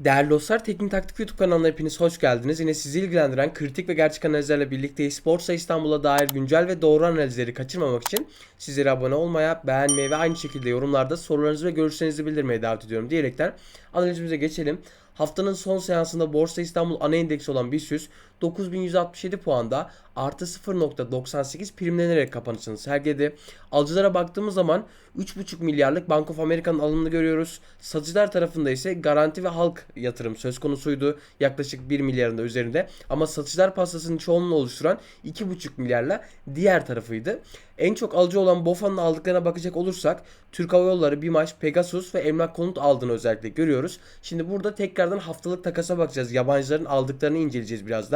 Değerli dostlar, Teknik Taktik YouTube kanalına hepiniz hoş geldiniz. Yine sizi ilgilendiren kritik ve gerçek analizlerle birlikteyiz. Borsa İstanbul'a dair güncel ve doğru analizleri kaçırmamak için sizlere abone olmaya, beğenmeyi ve aynı şekilde yorumlarda sorularınızı ve görüşlerinizi bildirmeye davet ediyorum diyerekten analizimize geçelim. Haftanın son seansında Borsa İstanbul ana endeksi olan BIST 9167 puanda artı 0.98 primlenerek kapanışını sergiledi. Alıcılara baktığımız zaman 3.5 milyarlık Bank of America'nın alımını görüyoruz. Satıcılar tarafında ise Garanti ve Halk yatırım söz konusuydu. Yaklaşık 1 milyarın da üzerinde. Ama satıcılar pastasının çoğunluğunu oluşturan 2.5 milyarla diğer tarafıydı. En çok alıcı olan BOFA'nın aldıklarına bakacak olursak Türk Hava Yolları, BİMAŞ, Pegasus ve Emlak Konut aldığını özellikle görüyoruz. Şimdi burada tekrardan haftalık takasa bakacağız. Yabancıların aldıklarını inceleyeceğiz biraz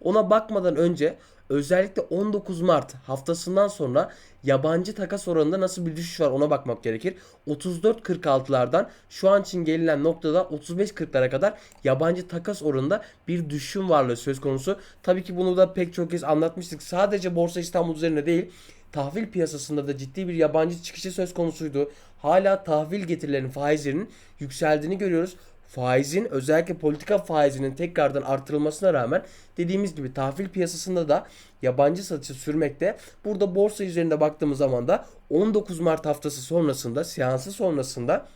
Ona bakmadan önce özellikle 19 Mart haftasından sonra yabancı takas oranında nasıl bir düşüş var ona bakmak gerekir. 34.46'lardan şu an için gelinen noktada 35.40'lara kadar yabancı takas oranında bir düşüm varlığı söz konusu. Tabii ki bunu da pek çok kez anlatmıştık. Sadece Borsa İstanbul üzerine değil tahvil piyasasında da ciddi bir yabancı çıkışı söz konusuydu. Hala tahvil getirilerinin faizlerinin yükseldiğini görüyoruz faizin özellikle politika faizinin tekrardan artırılmasına rağmen dediğimiz gibi tahvil piyasasında da yabancı satışı sürmekte. Burada borsa üzerinde baktığımız zaman da 19 Mart haftası sonrasında seansı sonrasında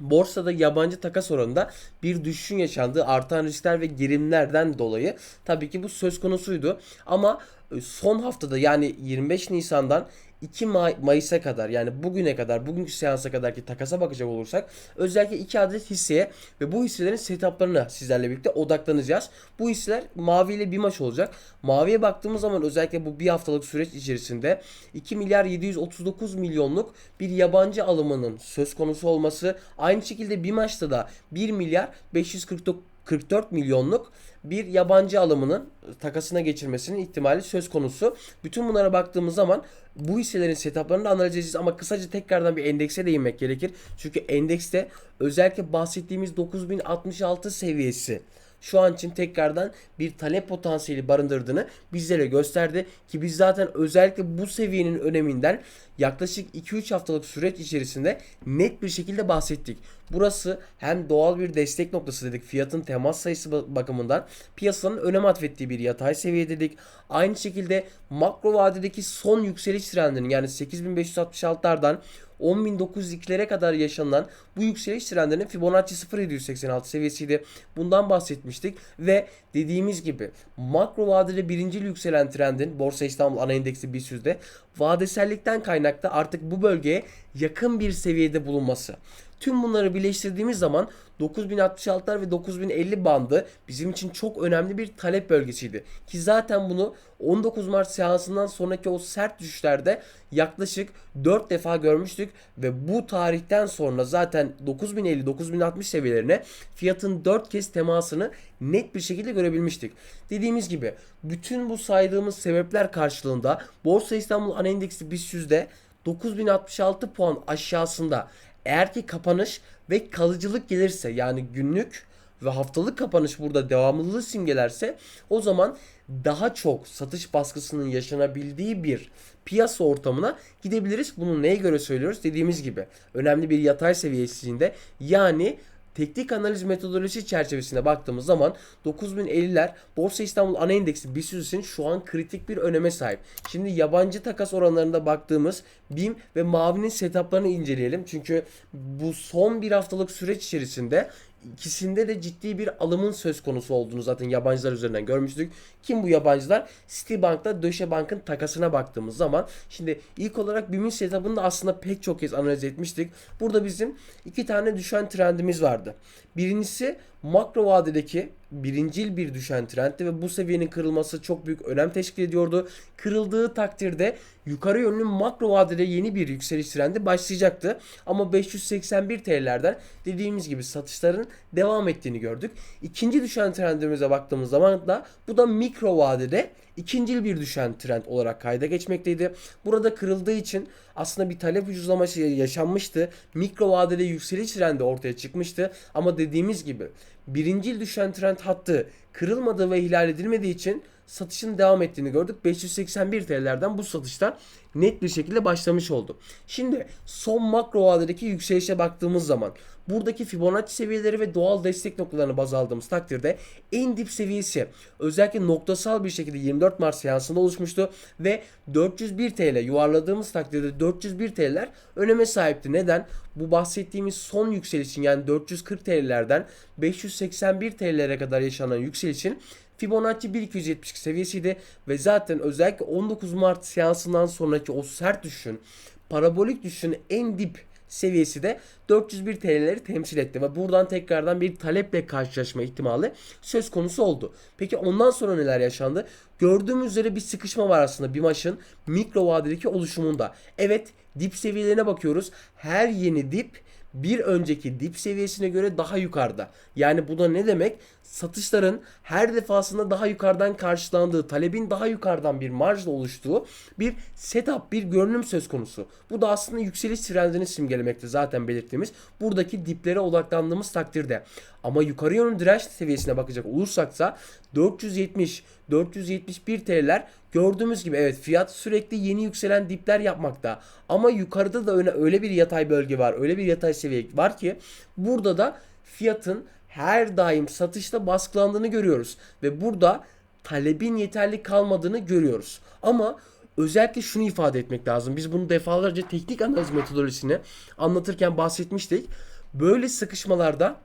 Borsada yabancı takas oranında bir düşüşün yaşandığı artan riskler ve gerimlerden dolayı tabii ki bu söz konusuydu. Ama e, son haftada yani 25 Nisan'dan 2 May- Mayıs'a kadar yani bugüne kadar bugünkü seansa kadar ki takasa bakacak olursak özellikle 2 adet hisseye ve bu hisselerin setuplarına sizlerle birlikte odaklanacağız. Bu hisseler mavi ile bir maç olacak. Maviye baktığımız zaman özellikle bu bir haftalık süreç içerisinde 2 milyar 739 milyonluk bir yabancı alımının söz konusu olması aynı şekilde bir maçta da 1 milyar 549 44 milyonluk bir yabancı alımının takasına geçirmesinin ihtimali söz konusu. Bütün bunlara baktığımız zaman bu hisselerin setuplarını da analiz edeceğiz ama kısaca tekrardan bir endekse değinmek gerekir. Çünkü endekste özellikle bahsettiğimiz 9066 seviyesi şu an için tekrardan bir talep potansiyeli barındırdığını bizlere gösterdi. Ki biz zaten özellikle bu seviyenin öneminden yaklaşık 2-3 haftalık süreç içerisinde net bir şekilde bahsettik. Burası hem doğal bir destek noktası dedik fiyatın temas sayısı bakımından piyasanın önem atfettiği bir yatay seviye dedik. Aynı şekilde makro vadedeki son yükseliş trendinin yani 8566'lardan 10.902'lere kadar yaşanılan bu yükseliş trendinin Fibonacci 0.786 seviyesiydi. Bundan bahsetmiştik ve dediğimiz gibi makro vadeli birinci yükselen trendin Borsa İstanbul ana endeksi BIST'de vadesellikten kaynaklı artık bu bölgeye yakın bir seviyede bulunması. Tüm bunları birleştirdiğimiz zaman 9066'lar ve 9050 bandı bizim için çok önemli bir talep bölgesiydi. Ki zaten bunu 19 Mart seansından sonraki o sert düşüşlerde yaklaşık 4 defa görmüştük ve bu tarihten sonra zaten 9050-9060 seviyelerine fiyatın 4 kez temasını net bir şekilde görebilmiştik. Dediğimiz gibi bütün bu saydığımız sebepler karşılığında Borsa İstanbul Ana Endeksi BIST 100'de 9066 puan aşağısında eğer ki kapanış ve kalıcılık gelirse yani günlük ve haftalık kapanış burada devamlılığı simgelerse o zaman daha çok satış baskısının yaşanabildiği bir piyasa ortamına gidebiliriz. Bunu neye göre söylüyoruz? Dediğimiz gibi önemli bir yatay seviyesinde yani teknik analiz metodolojisi çerçevesinde baktığımız zaman 9050'ler Borsa İstanbul ana endeksi BIST şu an kritik bir öneme sahip. Şimdi yabancı takas oranlarında baktığımız BİM ve Mavi'nin setuplarını inceleyelim. Çünkü bu son bir haftalık süreç içerisinde ikisinde de ciddi bir alımın söz konusu olduğunu zaten yabancılar üzerinden görmüştük. Kim bu yabancılar? Citibank'la Deutsche Bank'ın takasına baktığımız zaman şimdi ilk olarak BİM'in setup'ını da aslında pek çok kez analiz etmiştik. Burada bizim iki tane düşen trendimiz vardı. Birincisi makro vadedeki birincil bir düşen trendti ve bu seviyenin kırılması çok büyük önem teşkil ediyordu. Kırıldığı takdirde yukarı yönlü makro vadede yeni bir yükseliş trendi başlayacaktı. Ama 581 TL'lerden dediğimiz gibi satışların devam ettiğini gördük. İkinci düşen trendimize baktığımız zaman da bu da mikro vadede ikincil bir düşen trend olarak kayda geçmekteydi. Burada kırıldığı için aslında bir talep ucuzlaması yaşanmıştı. Mikro vadede yükseliş trendi ortaya çıkmıştı. Ama dediğimiz gibi birincil düşen trend hattı kırılmadığı ve ihlal edilmediği için satışın devam ettiğini gördük. 581 TL'lerden bu satışlar net bir şekilde başlamış oldu. Şimdi son makro vadedeki yükselişe baktığımız zaman buradaki Fibonacci seviyeleri ve doğal destek noktalarını baz aldığımız takdirde en dip seviyesi özellikle noktasal bir şekilde 24 Mart seansında oluşmuştu ve 401 TL yuvarladığımız takdirde 401 TL'ler öneme sahipti. Neden? Bu bahsettiğimiz son yükselişin yani 440 TL'lerden 581 TL'lere kadar yaşanan yükselişin Fibonacci 1272 seviyesiydi ve zaten özellikle 19 Mart seansından sonraki o sert düşüşün, parabolik düşüşün en dip seviyesi de 401 TL'leri temsil etti ve buradan tekrardan bir taleple karşılaşma ihtimali söz konusu oldu. Peki ondan sonra neler yaşandı? Gördüğümüz üzere bir sıkışma var aslında bir maçın mikro vadedeki oluşumunda. Evet dip seviyelerine bakıyoruz. Her yeni dip bir önceki dip seviyesine göre daha yukarıda. Yani bu da ne demek? Satışların her defasında daha yukarıdan karşılandığı, talebin daha yukarıdan bir marjla oluştuğu bir setup, bir görünüm söz konusu. Bu da aslında yükseliş trendini simgelemekte zaten belirttiğimiz buradaki diplere odaklandığımız takdirde. Ama yukarı yönlü direnç seviyesine bakacak olursaksa 470, 471 TL'ler gördüğümüz gibi evet fiyat sürekli yeni yükselen dipler yapmakta. Ama yukarıda da öyle, öyle bir yatay bölge var. Öyle bir yatay seviye var ki burada da fiyatın her daim satışta baskılandığını görüyoruz. Ve burada talebin yeterli kalmadığını görüyoruz. Ama özellikle şunu ifade etmek lazım. Biz bunu defalarca teknik analiz metodolojisini anlatırken bahsetmiştik. Böyle sıkışmalarda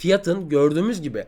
fiyatın gördüğümüz gibi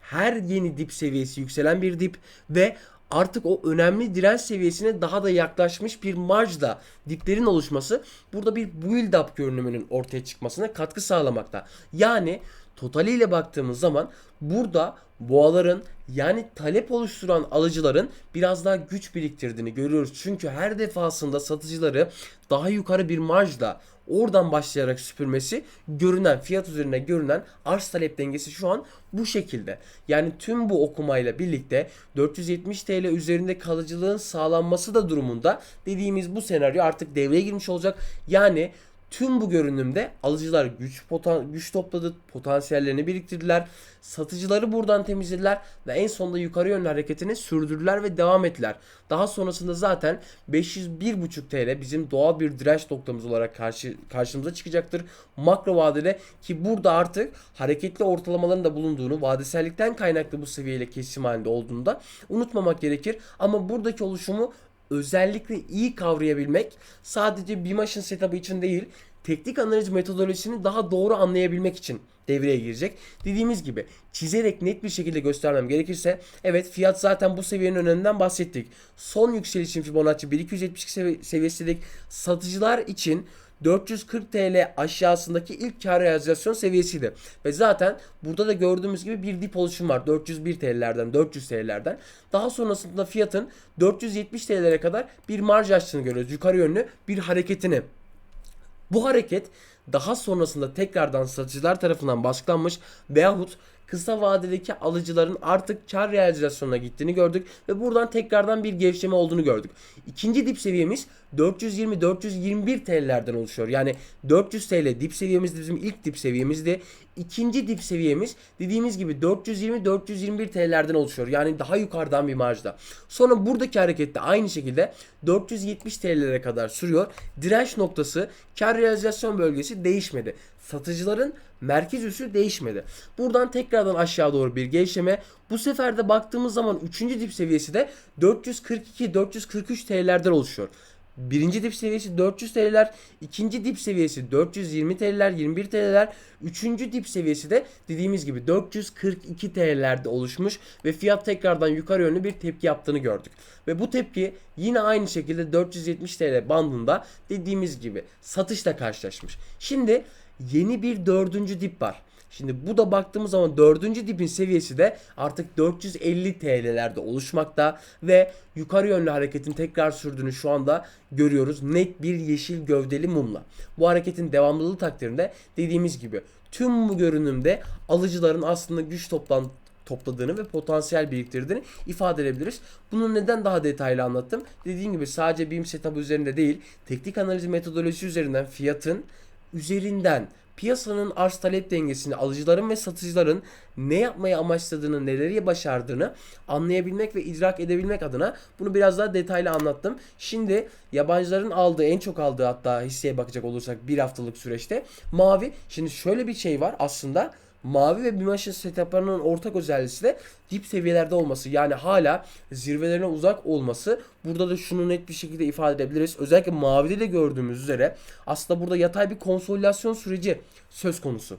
her yeni dip seviyesi yükselen bir dip ve artık o önemli direnç seviyesine daha da yaklaşmış bir marjda diplerin oluşması burada bir build up görünümünün ortaya çıkmasına katkı sağlamakta. Yani totaliyle baktığımız zaman burada boğaların yani talep oluşturan alıcıların biraz daha güç biriktirdiğini görüyoruz. Çünkü her defasında satıcıları daha yukarı bir marjda oradan başlayarak süpürmesi görünen fiyat üzerine görünen arz talep dengesi şu an bu şekilde. Yani tüm bu okumayla birlikte 470 TL üzerinde kalıcılığın sağlanması da durumunda dediğimiz bu senaryo artık devreye girmiş olacak. Yani Tüm bu görünümde alıcılar güç potan güç topladı, potansiyellerini biriktirdiler. Satıcıları buradan temizlediler ve en sonunda yukarı yönlü hareketini sürdürdüler ve devam ettiler. Daha sonrasında zaten 501.5 TL bizim doğal bir direnç noktamız olarak karşı karşımıza çıkacaktır. Makro vadede ki burada artık hareketli ortalamaların da bulunduğunu, vadesellikten kaynaklı bu seviyeyle kesim halinde olduğunu da unutmamak gerekir. Ama buradaki oluşumu özellikle iyi kavrayabilmek sadece bir maçın setup'ı için değil teknik analiz metodolojisini daha doğru anlayabilmek için devreye girecek. Dediğimiz gibi çizerek net bir şekilde göstermem gerekirse evet fiyat zaten bu seviyenin önünden bahsettik. Son yükselişin Fibonacci 1272 seviyesi dedik. Satıcılar için 440 TL aşağısındaki ilk kar realizasyon seviyesiydi. Ve zaten burada da gördüğümüz gibi bir dip oluşum var. 401 TL'lerden, 400 TL'lerden. Daha sonrasında fiyatın 470 TL'lere kadar bir marj açtığını görüyoruz. Yukarı yönlü bir hareketini. Bu hareket daha sonrasında tekrardan satıcılar tarafından baskılanmış veyahut kısa vadedeki alıcıların artık kar realizasyonuna gittiğini gördük ve buradan tekrardan bir gevşeme olduğunu gördük. İkinci dip seviyemiz 420-421 TL'lerden oluşuyor. Yani 400 TL dip seviyemiz bizim ilk dip seviyemizdi. İkinci dip seviyemiz dediğimiz gibi 420-421 TL'lerden oluşuyor. Yani daha yukarıdan bir marjda. Sonra buradaki harekette aynı şekilde 470 TL'lere kadar sürüyor. Direnç noktası kar realizasyon bölgesi değişmedi. Satıcıların merkez üssü değişmedi. Buradan tekrardan aşağı doğru bir gevşeme. Bu sefer de baktığımız zaman 3. dip seviyesi de 442-443 TL'lerden oluşuyor. Birinci dip seviyesi 400 TL'ler, ikinci dip seviyesi 420 TL'ler, 21 TL'ler, üçüncü dip seviyesi de dediğimiz gibi 442 TL'lerde oluşmuş ve fiyat tekrardan yukarı yönlü bir tepki yaptığını gördük. Ve bu tepki yine aynı şekilde 470 TL bandında dediğimiz gibi satışla karşılaşmış. Şimdi yeni bir dördüncü dip var. Şimdi bu da baktığımız zaman dördüncü dipin seviyesi de artık 450 TL'lerde oluşmakta ve yukarı yönlü hareketin tekrar sürdüğünü şu anda görüyoruz. Net bir yeşil gövdeli mumla. Bu hareketin devamlılığı takdirinde dediğimiz gibi tüm bu görünümde alıcıların aslında güç toplan topladığını ve potansiyel biriktirdiğini ifade edebiliriz. Bunu neden daha detaylı anlattım? Dediğim gibi sadece BIM setup üzerinde değil, teknik analiz metodolojisi üzerinden fiyatın üzerinden piyasanın arz talep dengesini, alıcıların ve satıcıların ne yapmayı amaçladığını, neleri başardığını anlayabilmek ve idrak edebilmek adına bunu biraz daha detaylı anlattım. Şimdi yabancıların aldığı, en çok aldığı hatta hisseye bakacak olursak bir haftalık süreçte mavi. Şimdi şöyle bir şey var aslında. Mavi ve Bimaş'ın setuplarının ortak özelliği de dip seviyelerde olması. Yani hala zirvelerine uzak olması. Burada da şunu net bir şekilde ifade edebiliriz. Özellikle mavide de gördüğümüz üzere aslında burada yatay bir konsolidasyon süreci söz konusu.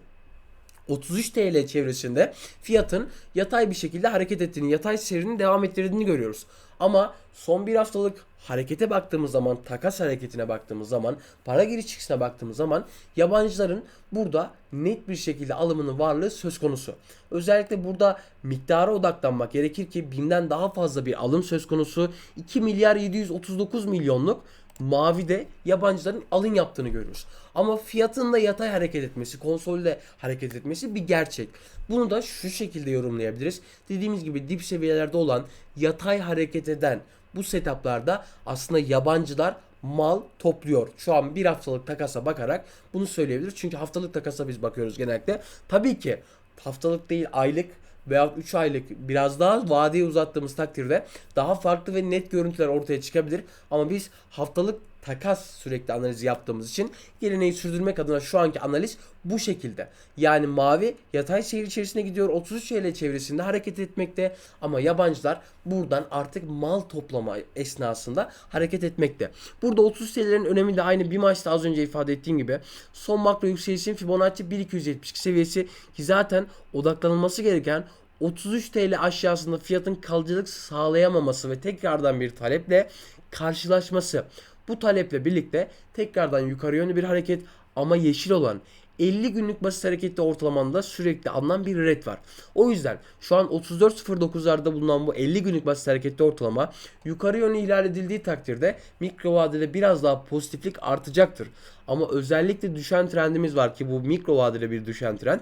33 TL çevresinde fiyatın yatay bir şekilde hareket ettiğini, yatay seyrinin devam ettirdiğini görüyoruz. Ama son bir haftalık harekete baktığımız zaman, takas hareketine baktığımız zaman, para giriş çıkışına baktığımız zaman yabancıların burada net bir şekilde alımının varlığı söz konusu. Özellikle burada miktara odaklanmak gerekir ki BİM'den daha fazla bir alım söz konusu. 2 milyar 739 milyonluk mavide yabancıların alın yaptığını görüyoruz. Ama fiyatın da yatay hareket etmesi, konsolde hareket etmesi bir gerçek. Bunu da şu şekilde yorumlayabiliriz. Dediğimiz gibi dip seviyelerde olan yatay hareket eden bu setuplarda aslında yabancılar mal topluyor. Şu an bir haftalık takasa bakarak bunu söyleyebiliriz. Çünkü haftalık takasa biz bakıyoruz genellikle. Tabii ki haftalık değil aylık veya 3 aylık biraz daha vadeyi uzattığımız takdirde daha farklı ve net görüntüler ortaya çıkabilir. Ama biz haftalık takas sürekli analizi yaptığımız için geleneği sürdürmek adına şu anki analiz bu şekilde. Yani mavi yatay seyir içerisine gidiyor 33 TL çevresinde hareket etmekte ama yabancılar buradan artık mal toplama esnasında hareket etmekte. Burada 30 TL'lerin önemi de aynı bir maçta az önce ifade ettiğim gibi son makro yükselişin Fibonacci 1272 seviyesi ki zaten odaklanılması gereken 33 TL aşağısında fiyatın kalıcılık sağlayamaması ve tekrardan bir taleple karşılaşması. Bu taleple birlikte tekrardan yukarı yönlü bir hareket ama yeşil olan 50 günlük basit harekette ortalamanda sürekli alınan bir red var. O yüzden şu an 34.09'larda bulunan bu 50 günlük basit harekette ortalama yukarı yönlü ilerledildiği takdirde mikro vadede biraz daha pozitiflik artacaktır. Ama özellikle düşen trendimiz var ki bu mikro vadede bir düşen trend.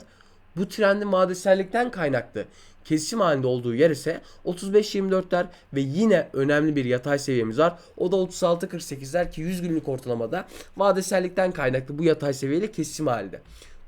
Bu trendin vadesellikten kaynaklı kesim halinde olduğu yer ise 35-24'ler ve yine önemli bir yatay seviyemiz var. O da 36-48'ler ki 100 günlük ortalamada vadesellikten kaynaklı bu yatay seviyeyle kesim halinde.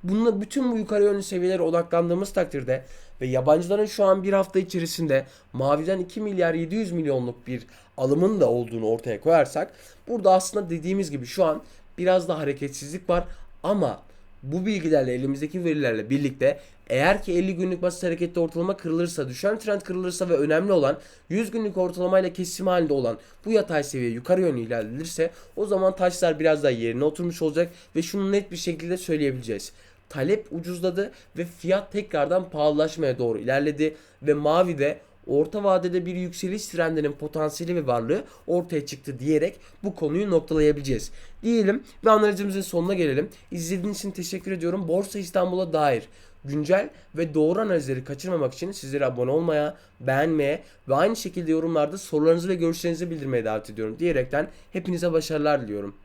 Bununla bütün bu yukarı yönlü seviyelere odaklandığımız takdirde ve yabancıların şu an bir hafta içerisinde maviden 2 milyar 700 milyonluk bir alımın da olduğunu ortaya koyarsak burada aslında dediğimiz gibi şu an biraz da hareketsizlik var ama bu bilgilerle elimizdeki verilerle birlikte eğer ki 50 günlük basit harekette ortalama kırılırsa, düşen trend kırılırsa ve önemli olan 100 günlük ortalamayla kesim halinde olan bu yatay seviye yukarı yönlü ilerlenirse o zaman taşlar biraz daha yerine oturmuş olacak ve şunu net bir şekilde söyleyebileceğiz. Talep ucuzladı ve fiyat tekrardan pahalılaşmaya doğru ilerledi ve mavi de orta vadede bir yükseliş trendinin potansiyeli ve varlığı ortaya çıktı diyerek bu konuyu noktalayabileceğiz. Diyelim ve analizimizin sonuna gelelim. İzlediğiniz için teşekkür ediyorum. Borsa İstanbul'a dair güncel ve doğru analizleri kaçırmamak için sizlere abone olmaya, beğenmeye ve aynı şekilde yorumlarda sorularınızı ve görüşlerinizi bildirmeye davet ediyorum diyerekten hepinize başarılar diliyorum.